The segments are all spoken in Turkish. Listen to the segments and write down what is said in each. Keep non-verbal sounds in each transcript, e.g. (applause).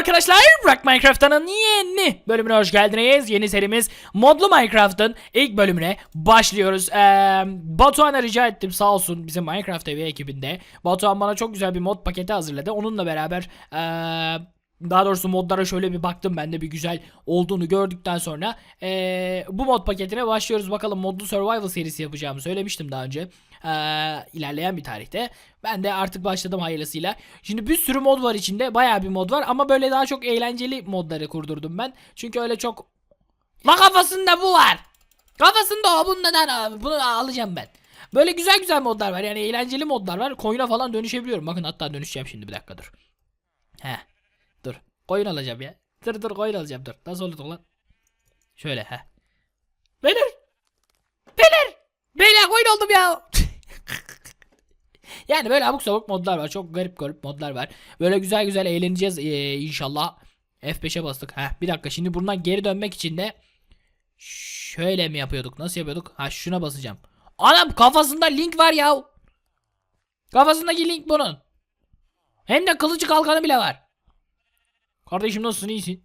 arkadaşlar, Rock Minecraft'ın yeni bölümüne hoş geldiniz. Yeni serimiz Modlu Minecraft'ın ilk bölümüne başlıyoruz. Ee, Batuhan'a rica ettim sağ olsun bizim Minecraft TV ekibinde. Batuhan bana çok güzel bir mod paketi hazırladı. Onunla beraber ee, daha doğrusu modlara şöyle bir baktım ben de bir güzel olduğunu gördükten sonra ee, bu mod paketine başlıyoruz. Bakalım modlu survival serisi yapacağımı söylemiştim daha önce. Ee, ilerleyen bir tarihte. Ben de artık başladım hayırlısıyla. Şimdi bir sürü mod var içinde. Bayağı bir mod var ama böyle daha çok eğlenceli modları kurdurdum ben. Çünkü öyle çok La kafasında bu var. Kafasında o bundan. Bunu alacağım ben. Böyle güzel güzel modlar var. Yani eğlenceli modlar var. Koyuna falan dönüşebiliyorum. Bakın hatta dönüşeceğim şimdi bir dakika dur. He. Koyun alacağım ya. Dur dur koyun alacağım dur. Nasıl olur lan? Şöyle he. Beyler. Beyler. Beyler koyun oldum ya. (laughs) yani böyle abuk sabuk modlar var. Çok garip garip modlar var. Böyle güzel güzel eğleneceğiz ee, inşallah. F5'e bastık. Heh, bir dakika şimdi buradan geri dönmek için de şöyle mi yapıyorduk? Nasıl yapıyorduk? Ha şuna basacağım. Anam kafasında link var ya. Kafasındaki link bunun. Hem de kılıcı kalkanı bile var. Kardeşim nasılsın iyisin?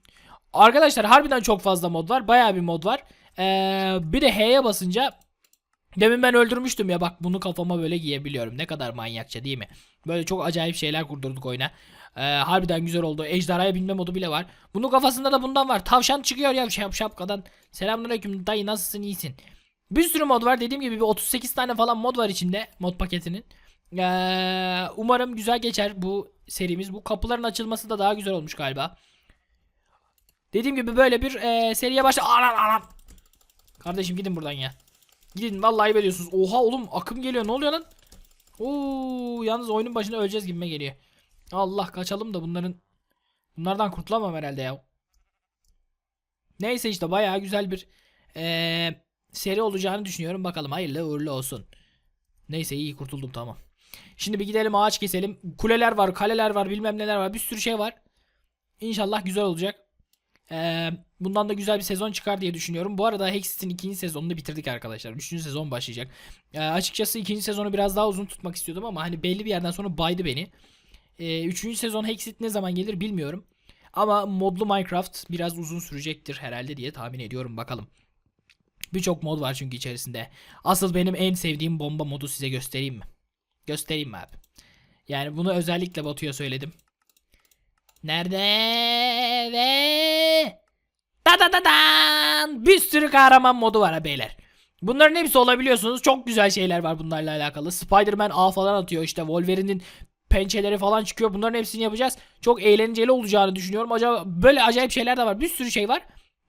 Arkadaşlar harbiden çok fazla mod var. Bayağı bir mod var. Ee, bir de H'ye basınca Demin ben öldürmüştüm ya bak bunu kafama böyle giyebiliyorum. Ne kadar manyakça değil mi? Böyle çok acayip şeyler kurdurduk oyuna. Ee, harbiden güzel oldu. Ejderhaya binme modu bile var. Bunun kafasında da bundan var. Tavşan çıkıyor ya şap şapkadan. Selamünaleyküm dayı nasılsın iyisin. Bir sürü mod var. Dediğim gibi bir 38 tane falan mod var içinde mod paketinin. Ee, umarım güzel geçer bu serimiz. Bu kapıların açılması da daha güzel olmuş galiba. Dediğim gibi böyle bir e, seriye başla. Anam anam. Kardeşim gidin buradan ya. Gidin vallahi ayıp ediyorsunuz. Oha oğlum akım geliyor ne oluyor lan? Oo yalnız oyunun başında öleceğiz gibime geliyor. Allah kaçalım da bunların bunlardan kurtulamam herhalde ya. Neyse işte bayağı güzel bir eee, seri olacağını düşünüyorum. Bakalım hayırlı uğurlu olsun. Neyse iyi kurtuldum tamam. Şimdi bir gidelim ağaç keselim. Kuleler var, kaleler var, bilmem neler var. Bir sürü şey var. İnşallah güzel olacak. Ee, bundan da güzel bir sezon çıkar diye düşünüyorum. Bu arada Hexit'in ikinci sezonunu bitirdik arkadaşlar. Üçüncü sezon başlayacak. Ee, açıkçası ikinci sezonu biraz daha uzun tutmak istiyordum ama hani belli bir yerden sonra baydı beni. Ee, üçüncü sezon Hexit ne zaman gelir bilmiyorum. Ama modlu Minecraft biraz uzun sürecektir herhalde diye tahmin ediyorum bakalım. Birçok mod var çünkü içerisinde. Asıl benim en sevdiğim bomba modu size göstereyim mi? Göstereyim mi abi? Yani bunu özellikle Batu'ya söyledim. Nerede ve da da da dan bir sürü kahraman modu var ha beyler. Bunların hepsi olabiliyorsunuz. Çok güzel şeyler var bunlarla alakalı. Spider-Man ağ falan atıyor işte Wolverine'in pençeleri falan çıkıyor. Bunların hepsini yapacağız. Çok eğlenceli olacağını düşünüyorum. Acaba böyle acayip şeyler de var. Bir sürü şey var.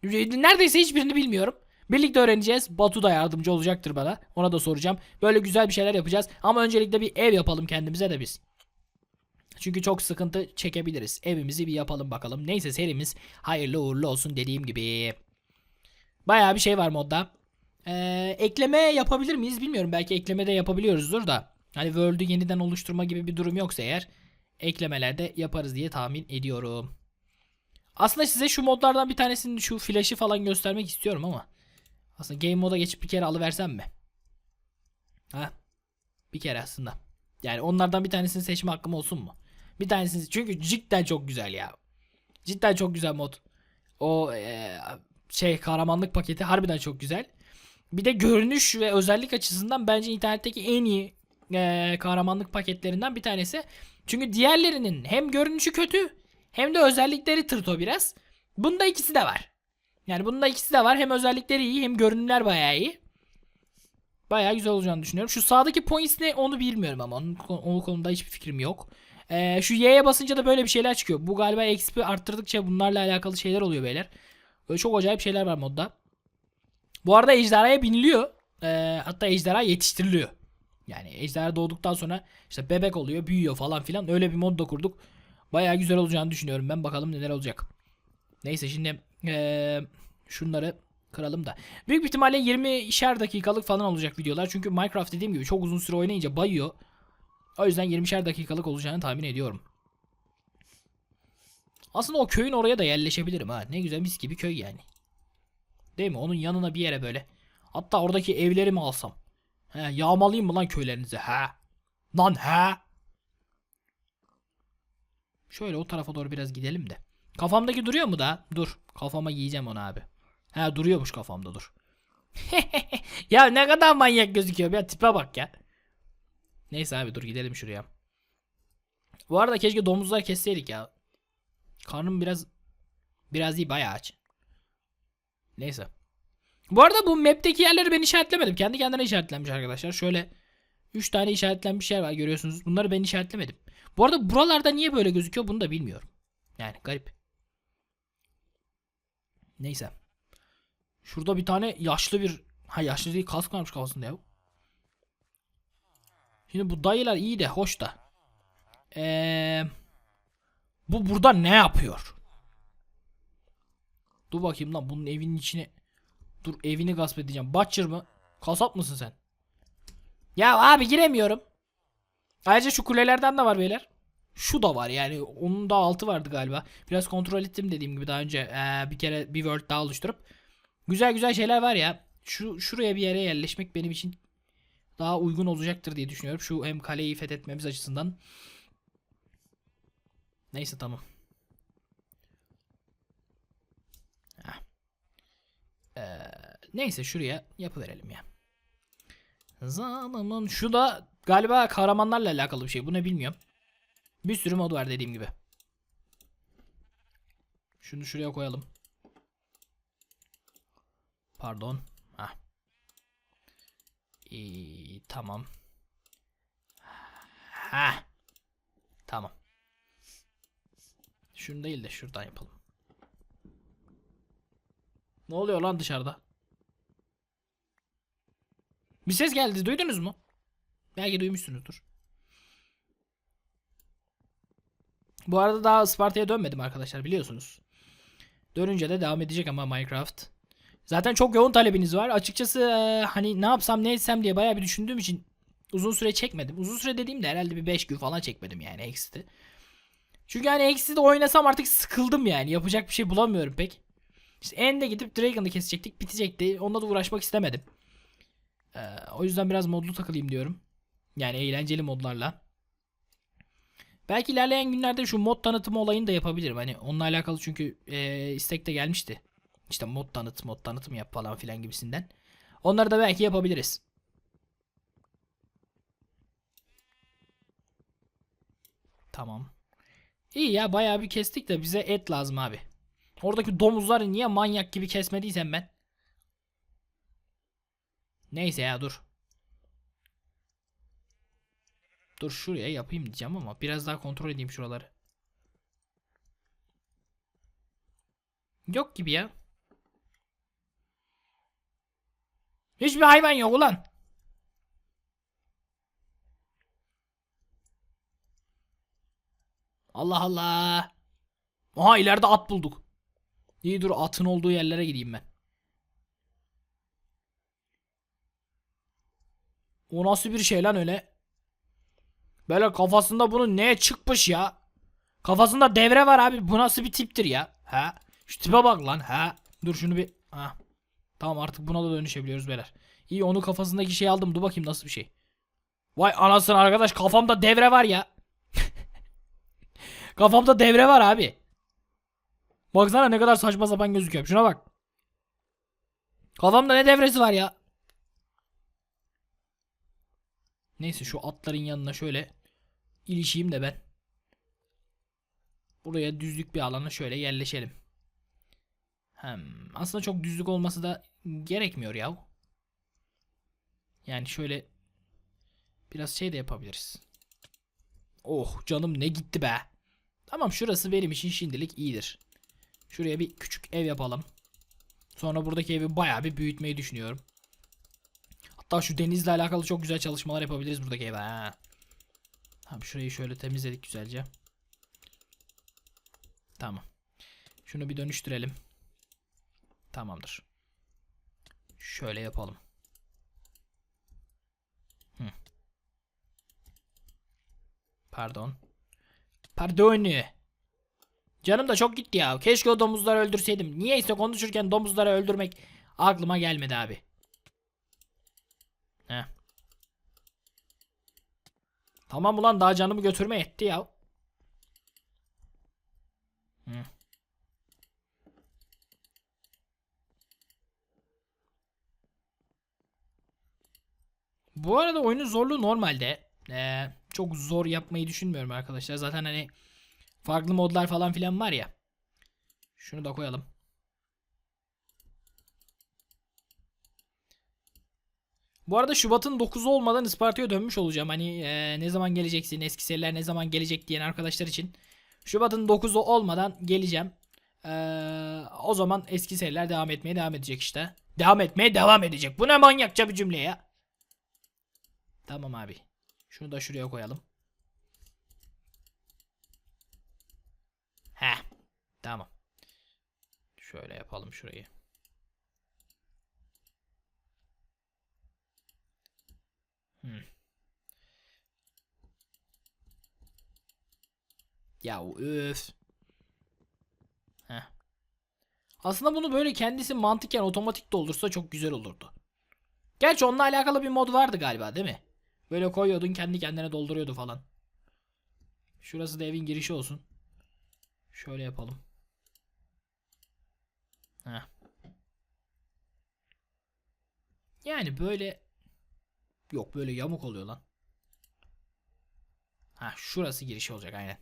Neredeyse hiçbirini bilmiyorum. Birlikte öğreneceğiz. Batu da yardımcı olacaktır bana. Ona da soracağım. Böyle güzel bir şeyler yapacağız. Ama öncelikle bir ev yapalım kendimize de biz. Çünkü çok sıkıntı çekebiliriz. Evimizi bir yapalım bakalım. Neyse serimiz hayırlı uğurlu olsun dediğim gibi. Bayağı bir şey var modda. Ee, ekleme yapabilir miyiz bilmiyorum. Belki ekleme de yapabiliyoruzdur da. Hani World'ü yeniden oluşturma gibi bir durum yoksa eğer eklemelerde yaparız diye tahmin ediyorum. Aslında size şu modlardan bir tanesinin şu flash'ı falan göstermek istiyorum ama. Aslında game moda geçip bir kere alıversem mi? Ha? Bir kere aslında. Yani onlardan bir tanesini seçme hakkım olsun mu? Bir tanesini çünkü cidden çok güzel ya. Cidden çok güzel mod. O eee, şey kahramanlık paketi harbiden çok güzel. Bir de görünüş ve özellik açısından bence internetteki en iyi eee, kahramanlık paketlerinden bir tanesi. Çünkü diğerlerinin hem görünüşü kötü hem de özellikleri tırto biraz. Bunda ikisi de var. Yani bunda ikisi de var. Hem özellikleri iyi hem görünümler bayağı iyi. Bayağı güzel olacağını düşünüyorum. Şu sağdaki points ne onu bilmiyorum ama onun, onun konuda hiçbir fikrim yok. Ee, şu Y'ye basınca da böyle bir şeyler çıkıyor. Bu galiba XP arttırdıkça bunlarla alakalı şeyler oluyor beyler. Böyle çok acayip şeyler var modda. Bu arada ejderhaya biniliyor. Ee, hatta ejderha yetiştiriliyor. Yani ejderha doğduktan sonra işte bebek oluyor, büyüyor falan filan. Öyle bir mod da kurduk. Bayağı güzel olacağını düşünüyorum ben. Bakalım neler olacak. Neyse şimdi ee, şunları kıralım da. Büyük bir ihtimalle 20'şer dakikalık falan olacak videolar. Çünkü Minecraft dediğim gibi çok uzun süre oynayınca bayıyor. O yüzden 20'şer dakikalık olacağını tahmin ediyorum. Aslında o köyün oraya da yerleşebilirim ha. Ne güzel mis gibi köy yani. Değil mi? Onun yanına bir yere böyle. Hatta oradaki evleri mi alsam? He, yağmalayayım mı lan köylerinizi? He. Lan he. Şöyle o tarafa doğru biraz gidelim de. Kafamdaki duruyor mu da? Dur. Kafama giyeceğim onu abi. Ha duruyormuş kafamda dur. (laughs) ya ne kadar manyak gözüküyor ya tipe bak ya. Neyse abi dur gidelim şuraya. Bu arada keşke domuzlar kesseydik ya. Karnım biraz biraz iyi bayağı aç. Neyse. Bu arada bu map'teki yerleri ben işaretlemedim. Kendi kendine işaretlenmiş arkadaşlar. Şöyle 3 tane işaretlenmiş yer var görüyorsunuz. Bunları ben işaretlemedim. Bu arada buralarda niye böyle gözüküyor bunu da bilmiyorum. Yani garip. Neyse. Şurada bir tane yaşlı bir ha yaşlı değil kask varmış kafasında ya. Şimdi bu dayılar iyi de hoş da. Eee bu burada ne yapıyor? Dur bakayım lan bunun evinin içine Dur evini gasp edeceğim. Butcher mı? Kasap mısın sen? Ya abi giremiyorum. Ayrıca şu kulelerden de var beyler. Şu da var yani onun da altı vardı galiba. Biraz kontrol ettim dediğim gibi daha önce ee, bir kere bir world daha oluşturup. Güzel güzel şeyler var ya. Şu şuraya bir yere yerleşmek benim için daha uygun olacaktır diye düşünüyorum. Şu hem kaleyi fethetmemiz açısından. Neyse tamam. Ee, neyse şuraya yapıverelim ya. Zalimin şu da galiba kahramanlarla alakalı bir şey. Bu ne bilmiyorum. Bir sürü mod var dediğim gibi. Şunu şuraya koyalım. Pardon. Hah. İyi, tamam. Ha. Tamam. Şunu değil de şuradan yapalım. Ne oluyor lan dışarıda? Bir ses geldi. Duydunuz mu? Belki duymuşsunuzdur. Bu arada daha Isparta'ya dönmedim arkadaşlar biliyorsunuz. Dönünce de devam edecek ama Minecraft. Zaten çok yoğun talebiniz var. Açıkçası e, hani ne yapsam ne etsem diye bayağı bir düşündüğüm için uzun süre çekmedim. Uzun süre dediğimde herhalde bir 5 gün falan çekmedim yani Exit'i. Çünkü hani Exit'i oynasam artık sıkıldım yani. Yapacak bir şey bulamıyorum pek. İşte End'e gidip Dragon'ı kesecektik. Bitecekti. Onunla da uğraşmak istemedim. Ee, o yüzden biraz modlu takılayım diyorum. Yani eğlenceli modlarla. Belki ilerleyen günlerde şu mod tanıtımı olayını da yapabilirim. Hani onunla alakalı çünkü e, istek de gelmişti. İşte mod tanıt, mod tanıtım yap falan filan gibisinden. Onları da belki yapabiliriz. Tamam. İyi ya bayağı bir kestik de bize et lazım abi. Oradaki domuzları niye manyak gibi kesmediysem ben. Neyse ya dur. Dur şuraya yapayım diyeceğim ama biraz daha kontrol edeyim şuraları. Yok gibi ya. Hiçbir hayvan yok ulan. Allah Allah. Aha ileride at bulduk. İyi dur atın olduğu yerlere gideyim ben. O nasıl bir şey lan öyle? Böyle kafasında bunun neye çıkmış ya? Kafasında devre var abi. Bu nasıl bir tiptir ya? Ha? Şu tipe bak lan. Ha? Dur şunu bir. Ha. Tamam artık buna da dönüşebiliyoruz beyler. İyi onu kafasındaki şey aldım. Dur bakayım nasıl bir şey. Vay anasını arkadaş kafamda devre var ya. (laughs) kafamda devre var abi. Baksana ne kadar saçma sapan gözüküyor. Şuna bak. Kafamda ne devresi var ya? Neyse şu atların yanına şöyle ilişeyim de ben. Buraya düzlük bir alana şöyle yerleşelim. Hem aslında çok düzlük olması da gerekmiyor ya. Yani şöyle biraz şey de yapabiliriz. Oh canım ne gitti be. Tamam şurası benim için şimdilik iyidir. Şuraya bir küçük ev yapalım. Sonra buradaki evi bayağı bir büyütmeyi düşünüyorum. Hatta şu denizle alakalı çok güzel çalışmalar yapabiliriz buradaki eve. Ha. Abi şurayı şöyle temizledik güzelce. Tamam. Şunu bir dönüştürelim. Tamamdır. Şöyle yapalım. Hı. Pardon. Pardon. Canım da çok gitti ya. Keşke o domuzları öldürseydim. Niyeyse konuşurken domuzları öldürmek aklıma gelmedi abi. Tamam ulan daha canımı götürme etti ya. Hı. Bu arada oyunun zorluğu normalde ee, çok zor yapmayı düşünmüyorum arkadaşlar. Zaten hani farklı modlar falan filan var ya. Şunu da koyalım. Bu arada Şubat'ın 9'u olmadan Isparta'ya dönmüş olacağım. Hani e, ne zaman geleceksin, eski seriler ne zaman gelecek diyen arkadaşlar için. Şubat'ın 9'u olmadan geleceğim. Ee, o zaman eski seriler devam etmeye devam edecek işte. Devam etmeye devam edecek. Bu ne manyakça bir cümle ya. Tamam abi. Şunu da şuraya koyalım. Heh. Tamam. Şöyle yapalım şurayı. Hmm. Ya öf. Heh. Aslında bunu böyle kendisi mantıken otomatik doldursa çok güzel olurdu. Gerçi onunla alakalı bir mod vardı galiba değil mi? Böyle koyuyordun kendi kendine dolduruyordu falan. Şurası da evin girişi olsun. Şöyle yapalım. Heh. Yani böyle yok böyle yamuk oluyor lan. Ha şurası girişi olacak aynen.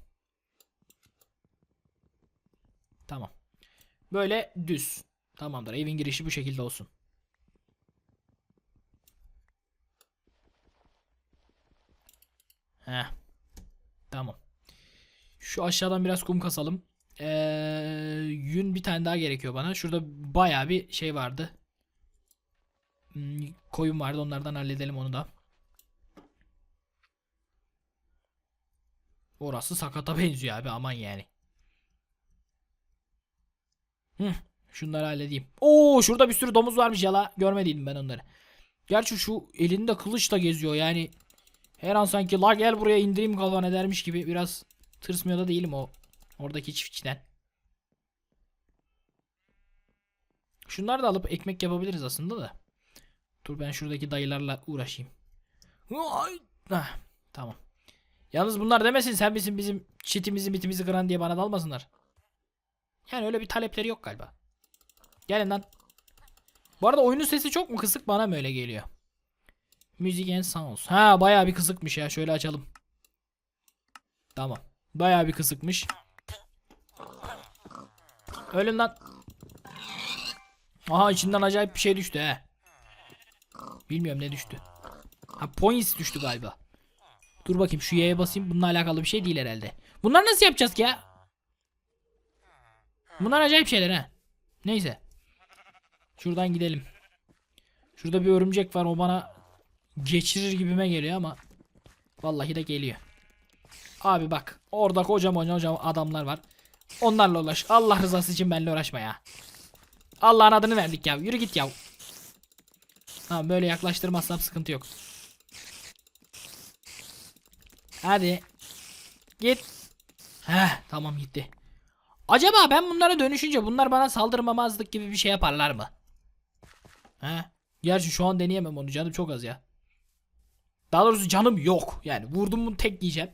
Tamam. Böyle düz. Tamamdır. Evin girişi bu şekilde olsun. Heh. Tamam. Şu aşağıdan biraz kum kasalım. Ee, yün bir tane daha gerekiyor bana. Şurada baya bir şey vardı. Hmm, koyun vardı. Onlardan halledelim onu da. Orası sakata (laughs) benziyor abi. Aman yani. Hı, şunları halledeyim. Oo şurada bir sürü domuz varmış yala. Görmediydim ben onları. Gerçi şu elinde kılıçla geziyor yani. Her an sanki la gel buraya indireyim kafana dermiş gibi biraz tırsmıyor da değilim o oradaki çiftçiden. Şunları da alıp ekmek yapabiliriz aslında da. Dur ben şuradaki dayılarla uğraşayım. Ay, hah, tamam. Yalnız bunlar demesin sen misin bizim çitimizi mitimizi kıran diye bana dalmasınlar. Yani öyle bir talepleri yok galiba. Gelin lan. Bu arada oyunun sesi çok mu kısık bana mı öyle geliyor? Music and Sounds. Ha bayağı bir kısıkmış ya. Şöyle açalım. Tamam. Bayağı bir kısıkmış. Ölün lan. Aha içinden acayip bir şey düştü he. Bilmiyorum ne düştü. Ha points düştü galiba. Dur bakayım şu Y'ye basayım. Bununla alakalı bir şey değil herhalde. Bunlar nasıl yapacağız ki ya? Bunlar acayip şeyler ha. Neyse. Şuradan gidelim. Şurada bir örümcek var o bana geçirir gibime geliyor ama vallahi de geliyor. Abi bak orada kocaman kocaman adamlar var. Onlarla uğraş. Allah rızası için benimle uğraşma ya. Allah'ın adını verdik ya. Yürü git ya. Tamam böyle yaklaştırmazsam sıkıntı yok. Hadi. Git. Heh tamam gitti. Acaba ben bunlara dönüşünce bunlar bana saldırmamazlık gibi bir şey yaparlar mı? He? Gerçi şu an deneyemem onu canım çok az ya. Daha doğrusu canım yok. Yani vurdum mu tek diyeceğim.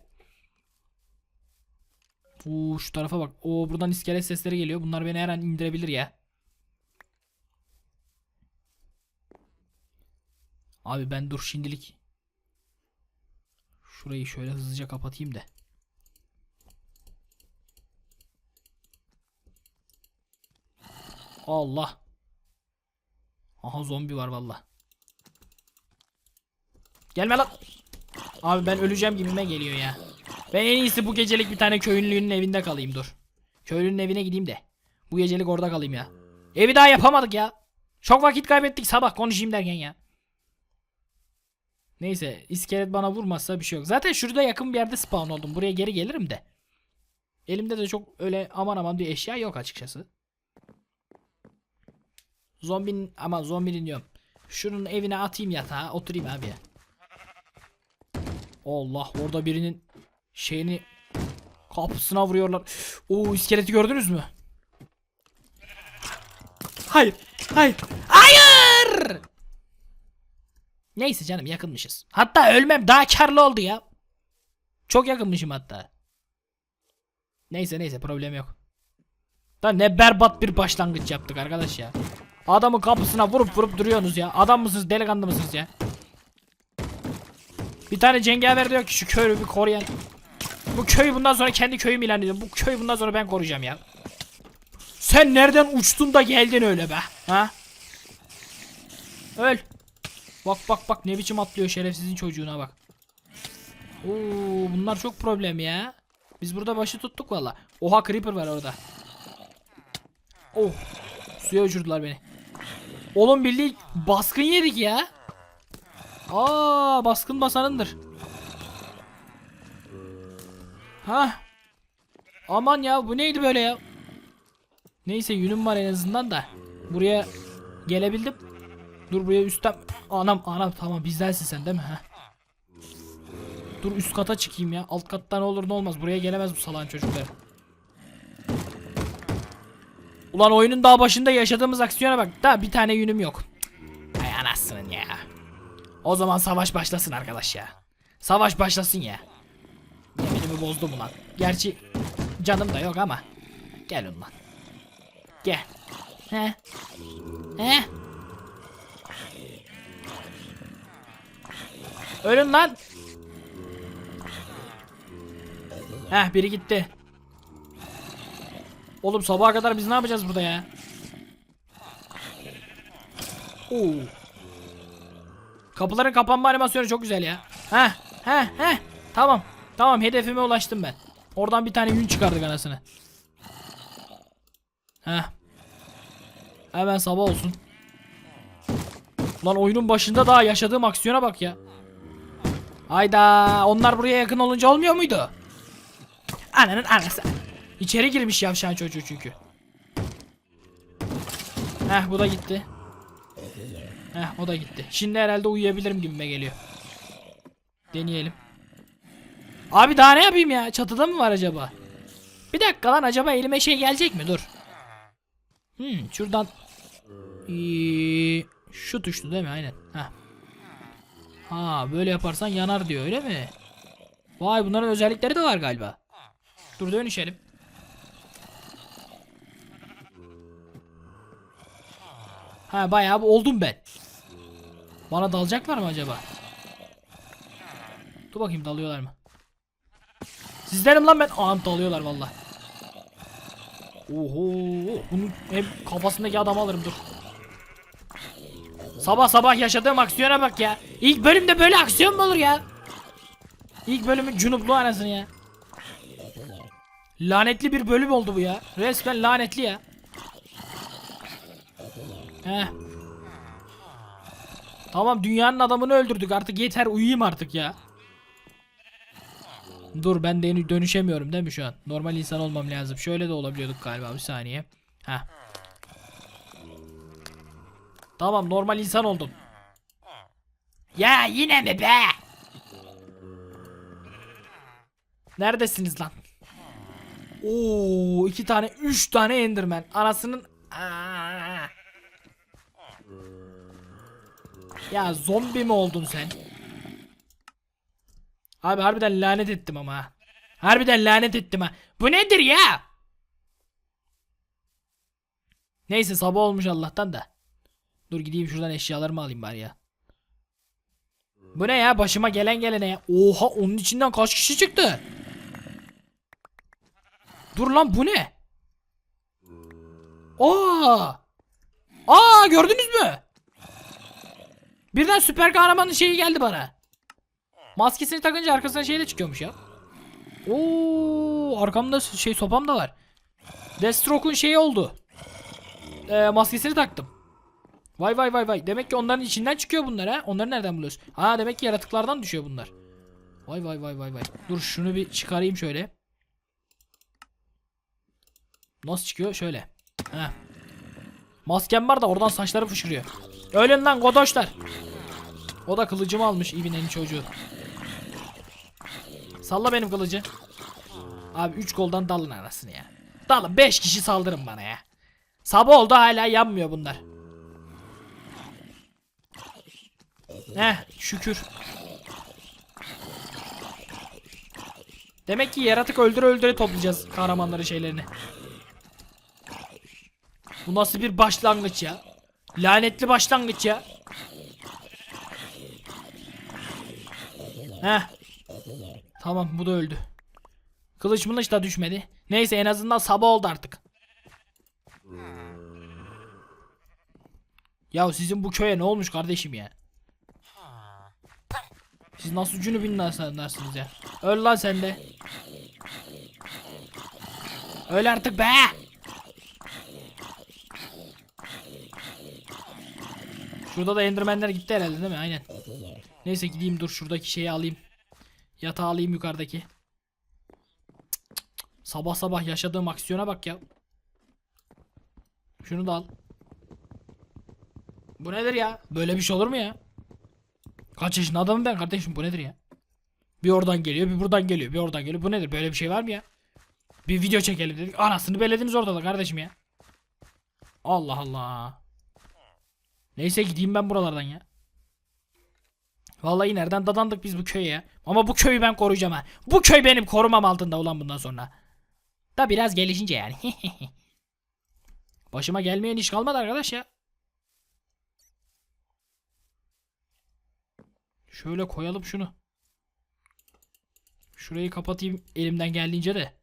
Uuu şu tarafa bak. Oo buradan iskelet sesleri geliyor. Bunlar beni her an indirebilir ya. Abi ben dur şimdilik. Şurayı şöyle hızlıca kapatayım da. Allah. Aha zombi var valla. Gelme lan. Abi ben öleceğim gibime geliyor ya. Ben en iyisi bu gecelik bir tane köylünün evinde kalayım dur. Köylünün evine gideyim de. Bu gecelik orada kalayım ya. Evi daha yapamadık ya. Çok vakit kaybettik sabah konuşayım derken ya. Neyse iskelet bana vurmazsa bir şey yok. Zaten şurada yakın bir yerde spawn oldum. Buraya geri gelirim de. Elimde de çok öyle aman aman bir eşya yok açıkçası. Zombinin ama zombinin diyorum. Şunun evine atayım yatağa oturayım abi. Allah orada birinin şeyini kapısına vuruyorlar. Oo iskeleti gördünüz mü? Hayır. Hayır. Hayır. Neyse canım yakınmışız. Hatta ölmem daha karlı oldu ya. Çok yakınmışım hatta. Neyse neyse problem yok. Da ne berbat bir başlangıç yaptık arkadaş ya. Adamın kapısına vurup vurup duruyorsunuz ya. Adam mısınız delikanlı mısınız ya? Bir tane cengaver diyor ki şu köyü bir koruyan. Bu köyü bundan sonra kendi köyüm ilan ediyorum. Bu köyü bundan sonra ben koruyacağım ya. Sen nereden uçtun da geldin öyle be? Ha? Öl. Bak bak bak ne biçim atlıyor şerefsizin çocuğuna bak. Oo bunlar çok problem ya. Biz burada başı tuttuk valla. Oha creeper var orada. Oh. Suya uçurdular beni. Oğlum bildiğin baskın yedik ya. Aa baskın basanındır. Ha. Aman ya bu neydi böyle ya? Neyse yünüm var en azından da. Buraya gelebildim. Dur buraya üstten. Anam anam tamam bizdensin sen değil mi? Ha? Dur üst kata çıkayım ya. Alt katta ne olur ne olmaz. Buraya gelemez bu salağın çocuklar. Ulan oyunun daha başında yaşadığımız aksiyona bak. Daha bir tane yünüm yok. Ay anasının ya. O zaman savaş başlasın arkadaş ya. Savaş başlasın ya. Yeminimi bozdum ulan. Gerçi canım da yok ama. Gel ulan. Gel. He. He. Ölün lan. Heh biri gitti. Oğlum sabaha kadar biz ne yapacağız burada ya? Oo. Kapıların kapanma animasyonu çok güzel ya. Heh heh heh. Tamam. Tamam hedefime ulaştım ben. Oradan bir tane yün çıkardık anasını. Heh. Hemen sabah olsun. Lan oyunun başında daha yaşadığım aksiyona bak ya. Hayda onlar buraya yakın olunca olmuyor muydu? Ananın anası. İçeri girmiş yavşan çocuğu çünkü. Heh bu da gitti. Heh o da gitti. Şimdi herhalde uyuyabilirim gibime geliyor. Deneyelim. Abi daha ne yapayım ya? Çatıda mı var acaba? Bir dakika lan acaba elime şey gelecek mi? Dur. Hmm şuradan. Ee, şu tuştu değil mi? Aynen. Heh. Ha böyle yaparsan yanar diyor öyle mi? Vay bunların özellikleri de var galiba. Dur dönüşelim. Ha bayağı oldum ben. Bana dalacaklar mı acaba? Dur bakayım dalıyorlar mı? Sizlerim lan ben. Aa dalıyorlar valla. Oho. Bunun hem kafasındaki adamı alırım dur. Sabah sabah yaşadığım aksiyona bak ya. İlk bölümde böyle aksiyon mu olur ya? İlk bölümün cunuplu anasını ya. Lanetli bir bölüm oldu bu ya. Resmen lanetli ya. Heh. Tamam dünyanın adamını öldürdük artık yeter uyuyayım artık ya. Dur ben de dönüşemiyorum değil mi şu an? Normal insan olmam lazım. Şöyle de olabiliyorduk galiba bir saniye. Heh. Tamam normal insan oldum. Ya yine mi be? Neredesiniz lan? Oo iki tane üç tane Enderman. Anasının. Ya zombi mi oldun sen? Abi harbiden lanet ettim ama. ha. Harbiden lanet ettim ha. Bu nedir ya? Neyse sabah olmuş Allah'tan da. Dur gideyim şuradan eşyalarımı alayım bari ya. Bu ne ya? Başıma gelen gelene ya. Oha onun içinden kaç kişi çıktı? Dur lan bu ne? Aa! Aa gördünüz mü? Birden süper kahramanın şeyi geldi bana. Maskesini takınca arkasına şey de çıkıyormuş ya. Oo, arkamda şey sopam da var. Deathstroke'un şeyi oldu. Ee, maskesini taktım. Vay vay vay vay. Demek ki onların içinden çıkıyor bunlar ha. Onları nereden buluyoruz? Ha demek ki yaratıklardan düşüyor bunlar. Vay vay vay vay vay. Dur şunu bir çıkarayım şöyle. Nasıl çıkıyor? Şöyle. Heh. Maskem var da oradan saçları fışkırıyor. Ölün lan godoşlar. O da kılıcımı almış ibinenin çocuğu. Salla benim kılıcı. Abi 3 goldan dalın arasını ya. Dalın 5 kişi saldırın bana ya. Sabah oldu hala yanmıyor bunlar. Heh şükür. Demek ki yaratık öldüre öldüre toplayacağız kahramanları şeylerini. Bu nasıl bir başlangıç ya? Lanetli başlangıç ya. Heh. Tamam bu da öldü. Kılıç mılıç da düşmedi. Neyse en azından sabah oldu artık. Ya sizin bu köye ne olmuş kardeşim ya? Siz nasıl cünübün insanlarsınız ya? Öl lan sen de. Öl artık be. Şurada da endermenler gitti herhalde değil mi? Aynen. Neyse gideyim dur şuradaki şeyi alayım. Yatağı alayım yukarıdaki. Sabah sabah yaşadığım aksiyona bak ya. Şunu da al. Bu nedir ya? Böyle bir şey olur mu ya? Kaç yaşında adamım ben kardeşim bu nedir ya? Bir oradan geliyor bir buradan geliyor bir oradan geliyor. Bu nedir böyle bir şey var mı ya? Bir video çekelim dedik. Anasını belediniz orada da kardeşim ya. Allah Allah. Neyse gideyim ben buralardan ya. Vallahi nereden dadandık biz bu köye. Ama bu köyü ben koruyacağım ha. Bu köy benim korumam altında ulan bundan sonra. Da biraz gelişince yani. (laughs) Başıma gelmeyen iş kalmadı arkadaş ya. Şöyle koyalım şunu. Şurayı kapatayım elimden geldiğince de.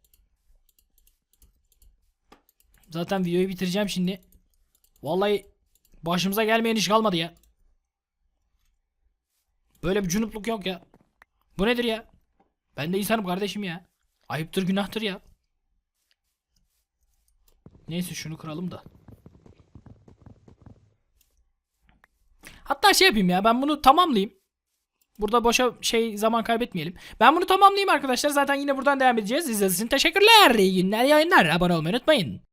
Zaten videoyu bitireceğim şimdi. Vallahi başımıza gelmeyen iş kalmadı ya. Böyle bir cunupluk yok ya. Bu nedir ya? Ben de insanım kardeşim ya. Ayıptır günahtır ya. Neyse şunu kıralım da. Hatta şey yapayım ya ben bunu tamamlayayım. Burada boşa şey zaman kaybetmeyelim. Ben bunu tamamlayayım arkadaşlar. Zaten yine buradan devam edeceğiz. İzlediğiniz için teşekkürler. İyi günler, yayınlar. Abone olmayı unutmayın.